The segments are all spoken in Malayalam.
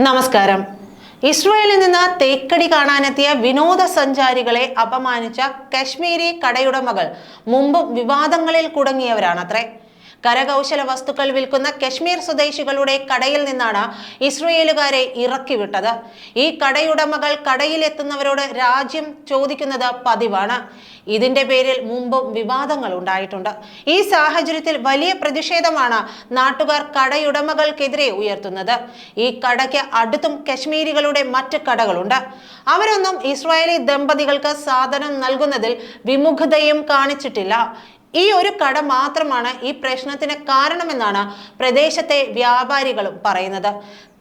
നമസ്കാരം. ഇസ്രായേലിൽ നിന്ന് തേക്കടി കാണാനെത്തിയ വിനോദസഞ്ചാരികളെ അപമാനിച്ച കശ്മീരി കടയുടമകൾ മുമ്പും വിവാദങ്ങളിൽ കുടുങ്ങിയവരാണത്രേ. കരകൗശല വസ്തുക്കൾ വിൽക്കുന്ന കശ്മീർ സ്വദേശികളുടെ കടയിൽ നിന്നാണ് ഇസ്രയേലുകാരെ ഇറക്കിവിട്ടത്. ഈ കടയുടമകൾ കടയിലെത്തുന്നവരോട് രാജ്യം ചോദിക്കുന്നത് പതിവാണ്. ഇതിന്റെ പേരിൽ മുമ്പും വിവാദങ്ങൾ ഉണ്ടായിട്ടുണ്ട്. ഈ സാഹചര്യത്തിൽ വലിയ പ്രതിഷേധമാണ് നാട്ടുകാർ കടയുടമകൾക്കെതിരെ ഉയർത്തുന്നത്. ഈ കടയ്ക്ക് അടുത്തും കശ്മീരികളുടെ മറ്റ് കടകളുണ്ട്. അവരൊന്നും ഇസ്രായേലി ദമ്പതികൾക്ക് സാധനം നൽകുന്നതിൽ വിമുഖതയും കാണിച്ചിട്ടില്ല. ഈ ഒരു കട മാത്രമാണ് ഈ പ്രശ്നത്തിന് കാരണമെന്നാണ് പ്രദേശത്തെ വ്യാപാരികളും പറയുന്നത്.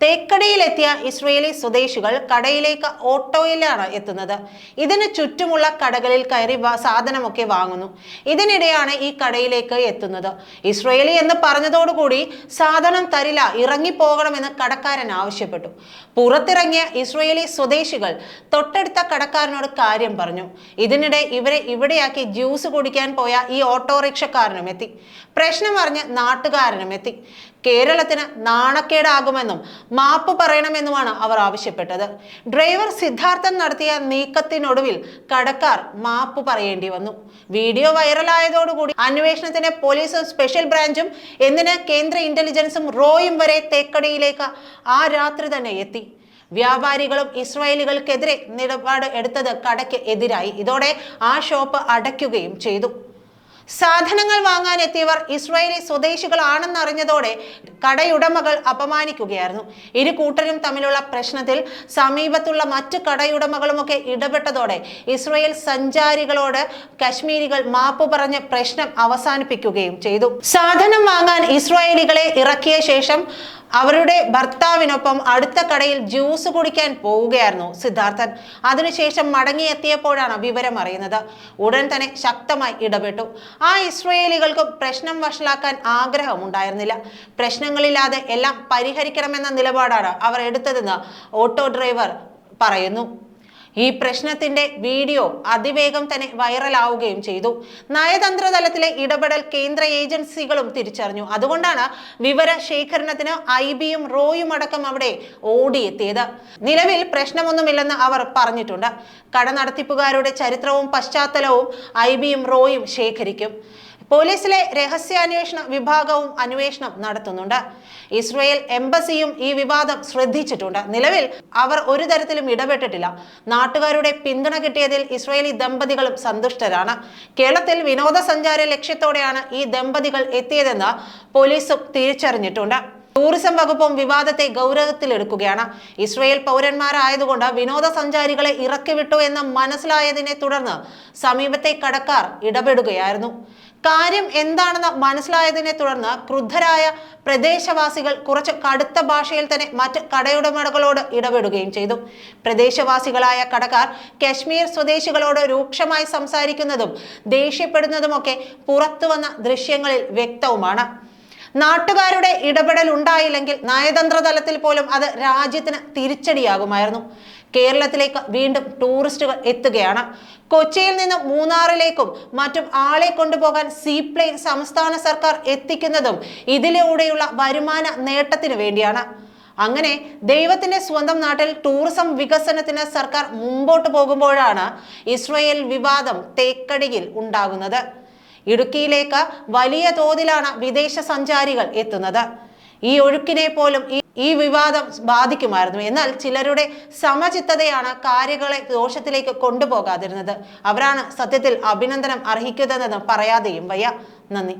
തേക്കടിയിലെത്തിയ ഇസ്രയേലി സ്വദേശികൾ കടയിലേക്ക് ഓട്ടോയിലാണ് എത്തുന്നത്. ഇതിന് ചുറ്റുമുള്ള കടകളിൽ കയറി സാധനമൊക്കെ വാങ്ങുന്നു. ഇതിനിടെയാണ് ഈ കടയിലേക്ക് എത്തുന്നത്. ഇസ്രയേലി എന്ന് പറഞ്ഞതോടുകൂടി സാധനം തരില്ല ഇറങ്ങിപ്പോകണമെന്ന് കടക്കാരൻ ആവശ്യപ്പെട്ടു. പുറത്തിറങ്ങിയ ഇസ്രയേലി സ്വദേശികൾ തൊട്ടടുത്ത കടക്കാരനോട് കാര്യം പറഞ്ഞു. ഇതിനിടെ ഇവരെ ഇവിടെയാക്കി ജ്യൂസ് കുടിക്കാൻ പോയ ഈ ഓട്ടോറിക്ഷക്കാരനും എത്തി. പ്രശ്നം അറിഞ്ഞ് നാട്ടുകാരനും എത്തി. കേരളത്തിന് നാണക്കേടാകുമെന്നും മാപ്പ് പറയണമെന്നുമാണ് അവർ ആവശ്യപ്പെട്ടത്. ഡ്രൈവർ സിദ്ധാർത്ഥൻ നടത്തിയ നീക്കത്തിനൊടുവിൽ കടക്കാർ മാപ്പ് പറയേണ്ടി വന്നു. വീഡിയോ വൈറലായതോടുകൂടി അന്വേഷണത്തിന് പോലീസും സ്പെഷ്യൽ ബ്രാഞ്ചും എന്തിന് കേന്ദ്ര ഇന്റലിജൻസും റോയും വരെ തേക്കടിയിലേക്ക് ആ രാത്രി തന്നെ എത്തി. വ്യാപാരികളും ഇസ്രായേലികൾക്കെതിരെ നിലപാട് എടുത്തത് കടയ്ക്ക് എതിരായി. ഇതോടെ ആ ഷോപ്പ് അടയ്ക്കുകയും ചെയ്തു. സാധനങ്ങൾ വാങ്ങാൻ എത്തിയവർ ഇസ്രായേലി സ്വദേശികളാണെന്നറിഞ്ഞതോടെ കടയുടമകൾ അപമാനിക്കുകയായിരുന്നു. ഇരു കൂട്ടരും തമ്മിലുള്ള പ്രശ്നത്തിൽ സമീപത്തുള്ള മറ്റ് കടയുടമകളുമൊക്കെ ഇടപെട്ടതോടെ ഇസ്രായേൽ സഞ്ചാരികളോട് കശ്മീരികൾ മാപ്പ് പറഞ്ഞ് പ്രശ്നം അവസാനിപ്പിക്കുകയും ചെയ്തു. സാധനം വാങ്ങാൻ ഇസ്രായേലികളെ ഇറക്കിയ ശേഷം അവരുടെ ഭർത്താവിനൊപ്പം അടുത്ത കടയിൽ ജ്യൂസ് കുടിക്കാൻ പോവുകയായിരുന്നു സിദ്ധാർത്ഥൻ. അതിനുശേഷം മടങ്ങിയെത്തിയപ്പോഴാണ് വിവരം അറിയുന്നത്. ഉടൻ തന്നെ ശക്തമായി ഇടപെട്ടു. ആ ഇസ്രയേലികൾക്ക് പ്രശ്നം വഷളാക്കാൻ ആഗ്രഹമുണ്ടായിരുന്നില്ല. പ്രശ്നങ്ങളില്ലാതെ എല്ലാം പരിഹരിക്കണമെന്ന നിലപാടാണ് അവർ എടുത്തതെന്ന് ഓട്ടോ ഡ്രൈവർ പറയുന്നു. ഈ പ്രശ്നത്തിന്റെ വീഡിയോ അതിവേഗം തന്നെ വൈറലാവുകയും ചെയ്തു. നയതന്ത്ര തലത്തിലെ ഇടപെടൽ കേന്ദ്ര ഏജൻസികളും തിരിച്ചറിഞ്ഞു. അതുകൊണ്ടാണ് വിവര ശേഖരണത്തിന് ഐ ബിയും റോയും അടക്കം അവിടെ ഓടിയെത്തിയത്. നിലവിൽ പ്രശ്നമൊന്നുമില്ലെന്ന് അവർ പറഞ്ഞിട്ടുണ്ട്. കട നടത്തിപ്പുകാരുടെ ചരിത്രവും പശ്ചാത്തലവും ഐ ബിയും റോയും ശേഖരിക്കും. പോലീസിലെ രഹസ്യാന്വേഷണ വിഭാഗവും അന്വേഷണം നടത്തുന്നുണ്ട്. ഇസ്രയേൽ എംബസിയും ഈ വിവാദം ശ്രദ്ധിച്ചിട്ടുണ്ട്. നിലവിൽ അവർ ഒരു തരത്തിലും ഇടപെട്ടിട്ടില്ല. നാട്ടുകാരുടെ പിന്തുണ കിട്ടിയതിൽ ഇസ്രയേലി ദമ്പതികളും സന്തുഷ്ടരാണ്. കേരളത്തിൽ വിനോദസഞ്ചാര ലക്ഷ്യത്തോടെയാണ് ഈ ദമ്പതികൾ എത്തിയതെന്ന് പോലീസും തിരിച്ചറിഞ്ഞിട്ടുണ്ട്. ടൂറിസം വകുപ്പും വിവാദത്തെ ഗൗരവത്തിലെടുക്കുകയാണ്. ഇസ്രയേൽ പൗരന്മാരായതുകൊണ്ട് വിനോദസഞ്ചാരികളെ ഇറക്കിവിട്ടു എന്ന് മനസ്സിലായതിനെ തുടർന്ന് സമീപത്തെ കടക്കാർ ഇടപെടുകയായിരുന്നു. കാര്യം എന്താണെന്ന് മനസ്സിലായതിനെ തുടർന്ന് ക്രുദ്ധരായ പ്രദേശവാസികൾ കുറച്ച് കടുത്ത ഭാഷയിൽ തന്നെ മറ്റ് കടയുടമകളോട് ഇടപെടുകയും ചെയ്തു. പ്രദേശവാസികളായ കടക്കാർ കശ്മീർ സ്വദേശികളോട് രൂക്ഷമായി സംസാരിക്കുന്നതും ദേഷ്യപ്പെടുന്നതുമൊക്കെ പുറത്തുവന്ന ദൃശ്യങ്ങളിൽ വ്യക്തവുമാണ്. നാട്ടുകാരുടെ ഇടപെടൽ ഉണ്ടായില്ലെങ്കിൽ നയതന്ത്ര തലത്തിൽ പോലും അത് രാജ്യത്തിന് തിരിച്ചടിയാകുമായിരുന്നു. കേരളത്തിലേക്ക് വീണ്ടും ടൂറിസ്റ്റുകൾ എത്തുകയാണ്. കൊച്ചിയിൽ നിന്ന് മൂന്നാറിലേക്കും മറ്റും ആളെ കൊണ്ടുപോകാൻ സീപ്ലെയിൻ സംസ്ഥാന സർക്കാർ എത്തിക്കുന്നതും ഇതിലൂടെയുള്ള വരുമാന നേട്ടത്തിന് വേണ്ടിയാണ്. അങ്ങനെ ദൈവത്തിന്റെ സ്വന്തം നാട്ടിൽ ടൂറിസം വികസനത്തിന് സർക്കാർ മുമ്പോട്ട് പോകുമ്പോഴാണ് ഇസ്രയേൽ വിവാദം തേക്കടിയിൽ ഉണ്ടാകുന്നത്. ഇടുക്കിയിലേക്ക് വലിയ തോതിലാണ് വിദേശ സഞ്ചാരികൾ എത്തുന്നത്. ഈ ഒഴുക്കിനെ പോലും ഈ വിവാദം ബാധിക്കുമായിരുന്നു. എന്നാൽ ചിലരുടെ സമചിത്തതയാണ് കാര്യങ്ങളെ ദോഷത്തിലേക്ക് കൊണ്ടുപോകാതിരുന്നത്. അവരാണ് സത്യത്തിൽ അഭിനന്ദനം അർഹിക്കുന്നതെന്ന് പറയാതെയും വയ്യ. നന്ദി.